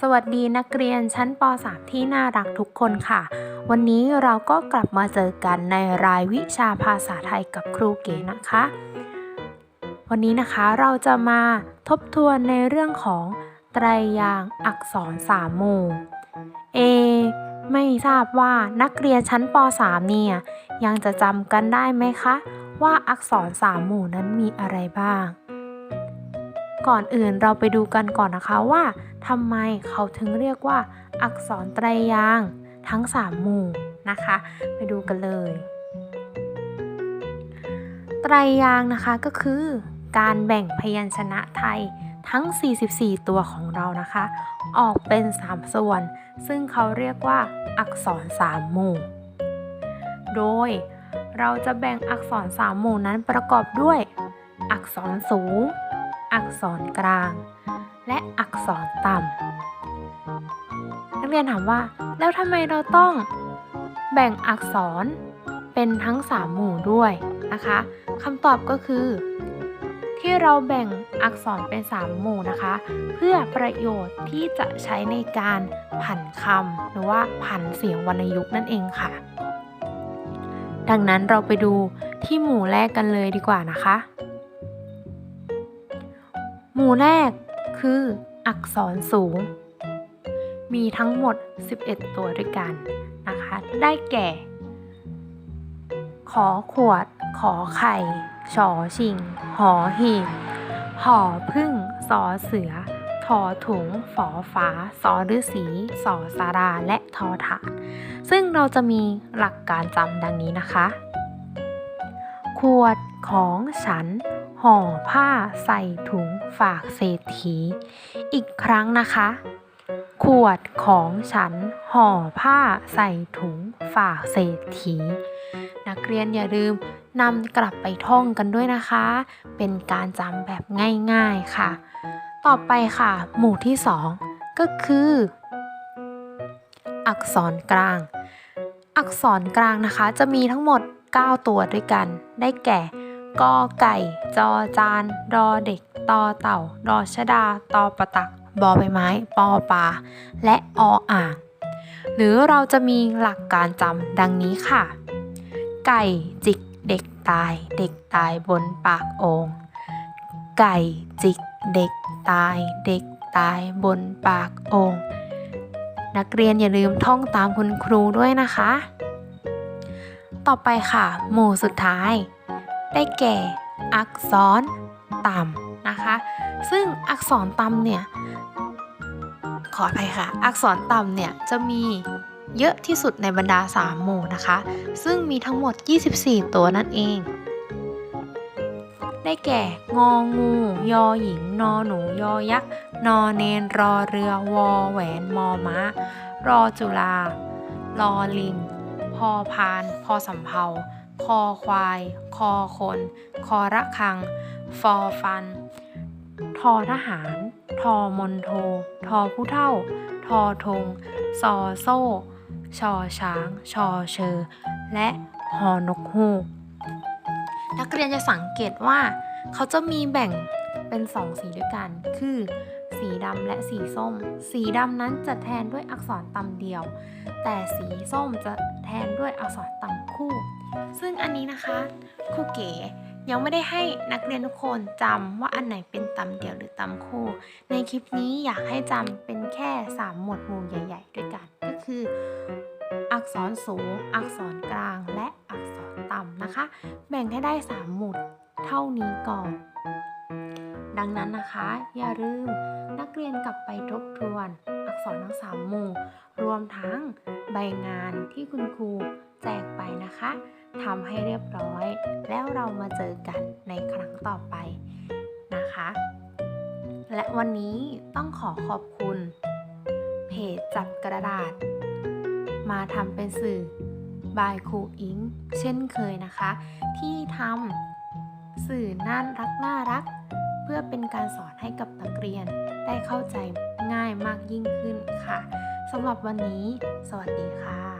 สวัสดีนักเรียนชั้นป .3 ที่น่ารักทุกคนค่ะ วันนี้เราก็กลับมาเจอกันในรายวิชาภาษาไทยกับครูเก๋นะคะ วันนี้นะคะเราจะมาทบทวนในเรื่องของไตรยางค์อักษรสามหมู่เอไม่ทราบว่านักเรียนชั้นป .3 เนี่ย ยังจะจำกันได้ไหมคะ ว่าอักษรสามหมู่นั้นมีอะไรบ้าง ก่อนอื่นเราไปดูกันก่อนนะคะว่าทำไมเขาถึงเรียกว่า อักษรไตรยางทั้ง 3 หมู่นะคะ ไปดูกันเลย ไตรยางนะคะก็คือ การแบ่งพยัญชนะไทยทั้ง 44 ตัวของเรานะคะ ออกเป็น 3 ส่วน ซึ่งเขาเรียกว่า อักษร 3 หมู่ โดยเราจะแบ่งอักษร 3 หมู่นั้นประกอบด้วย อักษรสูง อักษรกลาง และอักษรต่ำ นักเรียนถามว่า แล้วทำไมเราต้องแบ่งอักษรเป็นทั้ง 3 หมู่ด้วยนะคะคำตอบก็คือ ที่เราแบ่งอักษรเป็น 3 หมู่นะคะ เพื่อประโยชน์ที่จะใช้ในการผันคำหรือว่าผันเสียงวรรณยุกต์นั่นเองค่ะ ดังนั้นเราไปดูที่หมู่แรกกันเลยดีกว่านะคะ หมู่แรกคือ อักษรสูง มีทั้งหมด 11 ตัวด้วยกันนะคะ ได้แก่ ขอขวด ขอไข่ชอชิง หอหีบหอพึ่งสอเสือทอถุง ฝอฟ้าสอฤษีสอสารา และทอฐาน ซึ่งเราจะมีหลักการจำดังนี้นะคะ ขวดของฉัน ห่อผ้าใส่ถุงฝากเศรษฐี อีกครั้งนะคะ ขวดของฉันห่อผ้าใส่ถุงฝากเศรษฐี นักเรียนอย่าลืมนำกลับไปท่องกันด้วยนะคะ เป็นการจำแบบง่ายๆค่ะ ต่อไปค่ะ หมู่ที่สองก็คือ อักษรกลาง อักษรกลางนะคะ จะมีทั้งหมด 9 ตัวด้วยกัน ได้แก่ กอไก่ จอจานดอเด็ก ตอเต่าดอชดา ตอประตัก บอใบไม้ ปอปลา และออ่าง หรือเราจะมีหลักการจำดังนี้ค่ะ ไก่จิกเด็กตาย เด็กตายบนปากโองไก่จิกเด็กตาย เด็กตายบนปากโองนักเรียนอย่าลืมท่องตามคุณครูด้วยนะคะ ต่อไปค่ะ หมู่สุดท้าย ได้แก่ อักษรต่ำนะคะ ซึ่งอักษรต่ำเนี่ย ขออภัยค่ะ อักษรต่ำเนี่ยจะมีเยอะที่สุดในบรรดา 3 หมู่นะคะ ซึ่งมีทั้งหมด 24 ตัวนั่นเอง ได้แก่ งองู ยอหญิง นอหนู ยอยักษ์ นอเนน รอเรือ วอแหวน มอม้า รอจุฬาลอลิง พอพาน พอสำเภา คอควาย คอคน คอระคัง ฟอฟัน ทอทหาร ทอมนโท ทอผู้เท่า ทอทงซอโซ่ ชอช้าง ชอเชอ และฮอนกฮูก นักเรียนจะสังเกตว่า เขาจะมีแบ่งเป็นสองสีด้วยกัน คือ สีดำและสีส้ม สีดำนั้นจะแทนด้วยอักษรต่ำเดียว แต่สีส้มจะแทนด้วยอักษรต่ำคู่ ซึ่งอันนี้นะคะครูเก๋ยังไม่ได้ให้นักเรียนทุกคนจำว่าอันไหนเป็นต่ำเดียวหรือต่ำคู่ ในคลิปนี้อยากให้จำเป็นแค่ 3 หมวดหมู่ใหญ่ ๆ ด้วยกัน ก็คือ อักษรสูง อักษรกลาง และอักษรต่ำนะคะ แบ่งให้ได้ 3 หมุดเท่านี้ก่อน ดังนั้นนะคะ อย่าลืมนักเรียนกลับไปทบทวน อักษรทั้ง3หมู่ รวมทั้งใบงานที่คุณครูแจกไปนะคะทำให้เรียบร้อย แล้วเรามาเจอกันในครั้งต่อไปนะคะ และวันนี้ต้องขอขอบคุณ เพจจับกระดาษ มาทำเป็นสื่อบายครูอิง เช่นเคยนะคะ ที่ทำสื่อน่ารักน่ารัก เพื่อเป็นการสอนให้กับนักเรียนได้เข้าใจง่ายมากยิ่งขึ้นค่ะสำหรับวันนี้ สวัสดีค่ะ